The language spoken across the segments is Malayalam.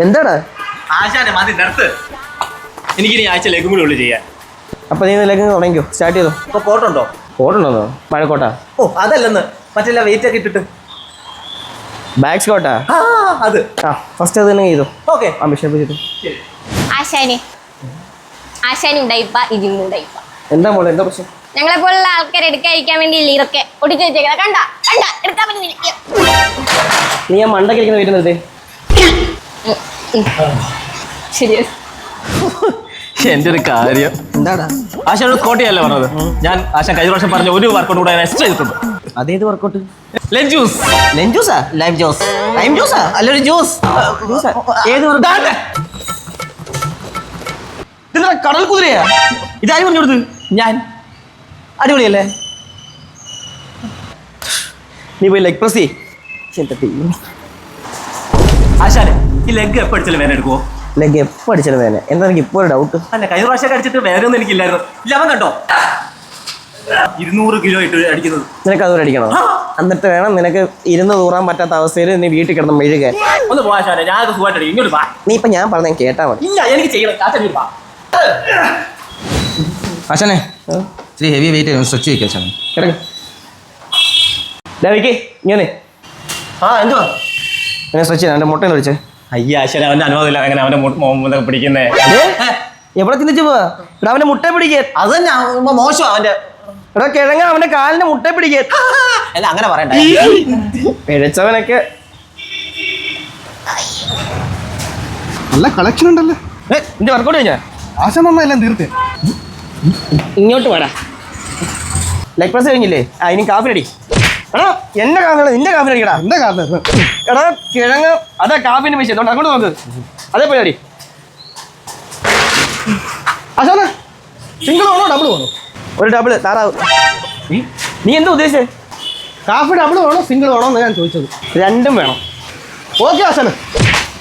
എന്താടാ? ആശാനെ മതി നിർത്ത്. എനിക്കിനി ആഴ്ച ലെഗും കൂടി ഉള്ളു ചെയ്യാൻ. അപ്പൊ നീ ഇതിലേക്ക് തുടങ്ങിക്കോ. സ്റ്റാർട്ട് ചെയ്തോ? ഇപ്പൊ കോട്ടുണ്ടോ? കോട്ടുണ്ടോ മഴക്കോട്ടാ ഓ അതല്ലെന്ന്. മറ്റല്ല വെയിറ്റ് ഒക്കെ ഇട്ടിട്ട്. ആ അത്. ആ ഫസ്റ്റ് അത് തന്നെ ചെയ്തോ. ഓക്കെ. ആ ബിഷപ്പ് ചെയ്തു. ആശാനി. ആശാനി ഉണ്ടായിപ്പ ഇതിനും ഉണ്ടായിപ്പ. എന്താ മോളെ എന്താ പ്രശ്നം? ഞങ്ങളെ പോലുള്ള ആൾക്കാരെ എടുക്കാതിരിക്കാൻ വേണ്ടി ഇതൊക്കെ ഒടിച്ചു വെച്ചേക്കുന്നത് കണ്ട? കണ്ട? എടുക്കാൻ വേണ്ടി നീ ആ മണ്ടക്കിരിക്കുന്ന വീട്ടിൽ നിർത്തേ ശരി എന്റെ ഒരു കാര്യം എന്താടാ ആശാനോട് കോട്ടയല്ലേ പറഞ്ഞത്? ഞാൻ ആശാൻ കഴിഞ്ഞ പ്രാവശ്യം പറഞ്ഞ ഒരു വർക്കൗട്ട് കൂടെ എക്സ്ട്രാ ചെയ്തിട്ടുണ്ട്. അതേത് വർക്കൗട്ട് ലൈം ജ്യൂസ് ലൈം ജ്യൂസാ ലൈം ജ്യൂസ് ലൈം ജ്യൂസാ അല്ലൊരു ജ്യൂസ് ജ്യൂസാ ഏത് വർക്കൗട്ട് ഇതെന്താ കടൽ കുതിരയാ? ഇതാരും പറഞ്ഞു കൊടുത്ത്? ഞാൻ. അടിപൊളിയല്ലേ? നീ പോയി ലെഗ് പ്രസ് ആശാനെ ഈ ലെഗ് എപ്പോൾ അടിച്ചാലും വേദന എടുക്കുവോ? ലെഗ് എപ്പോൾ അടിച്ചാലും വേദന. എന്താ എനിക്ക് ഇപ്പോൾ ഒരു ഡൗട്ട് അല്ല കഴിഞ്ഞ പ്രാവശ്യം അടിച്ചിട്ട് വേദന ഒന്നും എനിക്കില്ലായിരുന്നു. ഇല്ല അവൻ കണ്ടോ? ഇരുന്നൂറ് കിലോ ഇട്ട് അടിക്കുന്നത്. നിനക്ക് അതുപോലെ അടിക്കണോ? എന്നിട്ട് വേണം നിനക്ക് ഇരുന്ന് തൂറാൻ പറ്റാത്ത അവസ്ഥയിൽ നീ വീട്ടിൽ കിടന്ന് മെഴുകാൻ ഒന്ന് പോവാ ആശാനെ ഞാനത് സുഖമായിട്ട് അടിക്കും. ഇങ്ങോട്ട് വാ. നീ ഇപ്പൊ ഞാൻ പറഞ്ഞ കേട്ടാ മതി. ഇല്ല എനിക്ക് ചെയ്യണം. കാശ് വാ. ആശാനെ ഇച്ചിരി ഹെവി വെയിറ്റ് ആയിരുന്നു. സ്ട്രെച്ച് അച്ഛനെ. കിടക്കും. ഡേ വിക്കി ഇങ്ങനെ ആ എന്തുവാ? എന്നെ സ്ട്രെച്ച് ചെയ്യാൻ എന്റെ മുട്ടയിൽ വിളിച്ചേ അയ്യ ആശാനെ അവന്റെ അനുവാദം അങ്ങനെ അവന്റെ പിടിക്കുന്നേ? എവിടെ ചിന്തിച്ചു പോവാ? എടാ അവന്റെ മുട്ട പിടിക്കേ. അത് തന്നെ മോശം അവന്റെ എടാ കിഴങ്ങ അവന്റെ കാലിന്റെ മുട്ട പിടിക്കേ. അല്ല അങ്ങനെ പറയണ്ട. പിഴച്ചവനൊക്കെ നല്ല കളക്ഷൻ ഉണ്ടല്ലോ? നിന്റെ വർക്കൗട്ട് കഴിഞ്ഞാ? തീർത്തേ. ഇങ്ങോട്ട് വേടാ. ലെഗ് പ്രസ് കഴിഞ്ഞില്ലേ? ആ ഇനി കാഫിനടി എടാ എന്റെ കാഫിനടി നിന്റെ കാഫിനടിക്കടാ എന്റെ കാരണം എടാ കിഴങ്ങ് അതാ കാഫിന്റെ മെഷീൻ അതുകൊണ്ട് അങ്ങോട്ട് നോക്ക് അതേ പരിപാടി ആശാന സിംഗിൾ വേണോ ഡബിൾ വേണോ ഒരു ഡബിൾ താറാവ് നീ എന്താ ഉദ്ദേശിച്ചത് കാഫി ഡബിൾ വേണോ സിംഗിൾ വേണോ എന്ന് ഞാൻ ചോദിച്ചത്. രണ്ടും വേണം. ഓക്കെ ആശാന.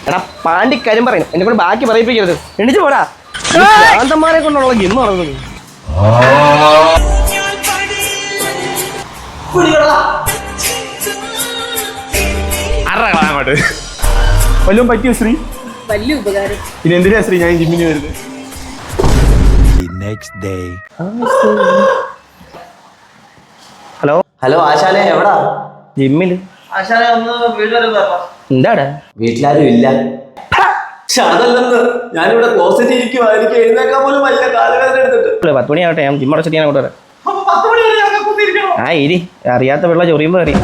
എടാ പാണ്ടി കാര്യം പറയണം. എന്നെ കൊണ്ട് ബാക്കി പറയിപ്പിക്കരുത്. എണിച്ചു പോടാ. ശാന്തന്മാരെ കൊണ്ടുള്ള ഗെയിം നടന്നത്. അങ്ങോട്ട് വല്ലതും പറ്റിയോ ശ്രീ? വലിയ ഉപകാരം. പിന്നെ എന്തിനാ ശ്രീ ഞാൻ ജിമ്മിന് വരുന്നത്? ഹലോ? ഹലോ ആശാനെ എവിടാ? ജിമ്മിൽ. ആശാനെ ഒന്ന് വീട് വരെ എന്താടാ? വീട്ടിലാരും ഇല്ല. പക്ഷെ അതല്ലെന്ന്. ഞാനിവിടെ ക്ലോസറ്റ് ഇരിക്കുവാ എനിക്ക് എഴുന്നേക്കാൻ പോലും വലിയ കാലുവേദന എടുത്തിട്ട്. പത്ത് മണിയാവട്ടെ ഞാൻ ജിമ്മ അടച്ചിട്ട് ഞാൻ മണി കുത്തിയിരിക്കണോ? ആ ഇരി. അറിയാത്ത വെള്ളം ചൊറിയുമ്പോ അറിയാം